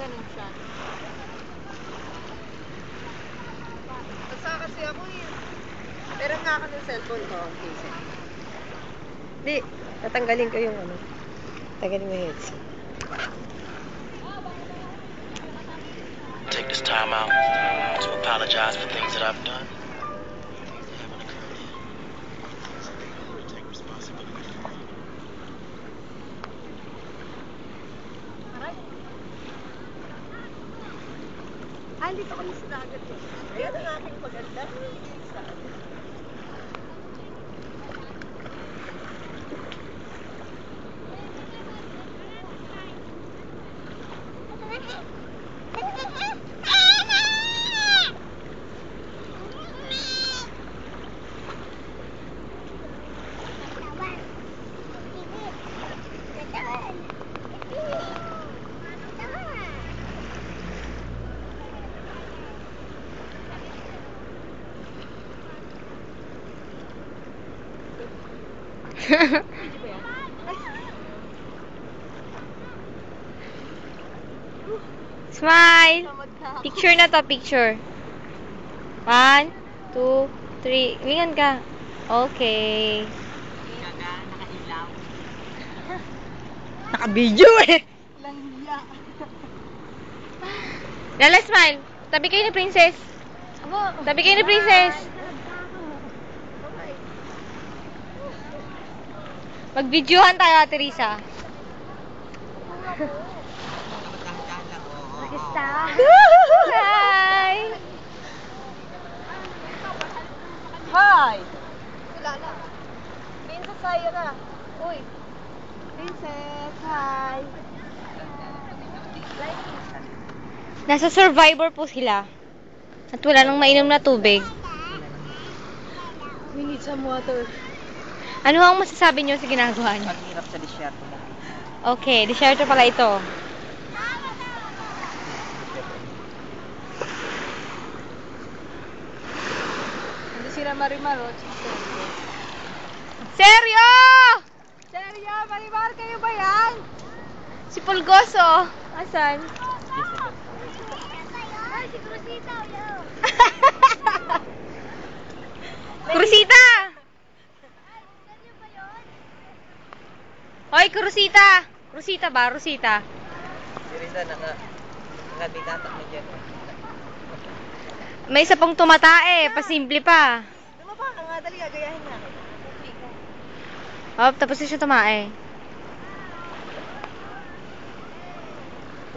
ganun siya. Basta kasi ako eh. Pero nga ako ng cellphone ko. Okay, sige. Di, tatanggalin ko yung ano. Tanggalin mo yung headset. Take this time out to apologize for things that I've done. Things that haven't occurred yet. Take responsibility. Ah, dito kami sa dagat eh. Ayan ang aking maganda. Smile! Picture na to, picture. One, two, three. Lingan ka. Okay. Naka-video eh. Langya. Lala, smile. Tabi kayo ni Princess. Tabi kayo ni Princess. Mag-videohan tayo, Teresa. Hi! Hi! Kilala. Princess, hi na. Uy. Princess, hi. Nasa Survivor po sila. At wala nang mainom na tubig. We need some water. Ano ang masasabi niyo sa ginagawa niyo? Ang hirap sa disyerto mo. Okay, desierto pala ito. Hindi sila marimaro. Seryo! Seryo, marimar kayo ba yan? Si Pulgoso. Asan? Ay, si Cruzita, yun. Krusita! Krusita ba? Rosita? Si Risa, naka, nakaditata mo dyan. May isa pang tumatae. Pasimple pa. Lumaba ka nga, dali, gagayahin na. Hop, tapos na siya tumae.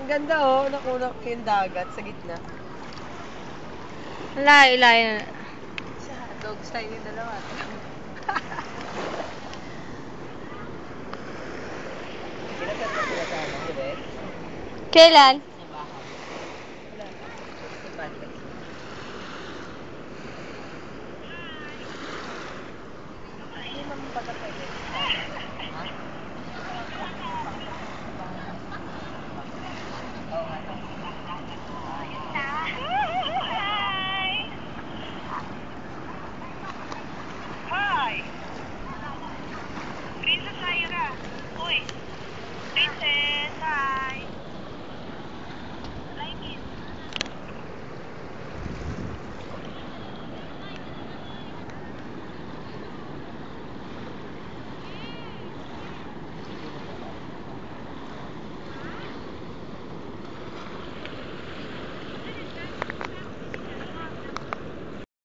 Ang ganda oh, nakunak yung dagat sa gitna. Layo, layo na. Dog style yung dalawa. Gelen.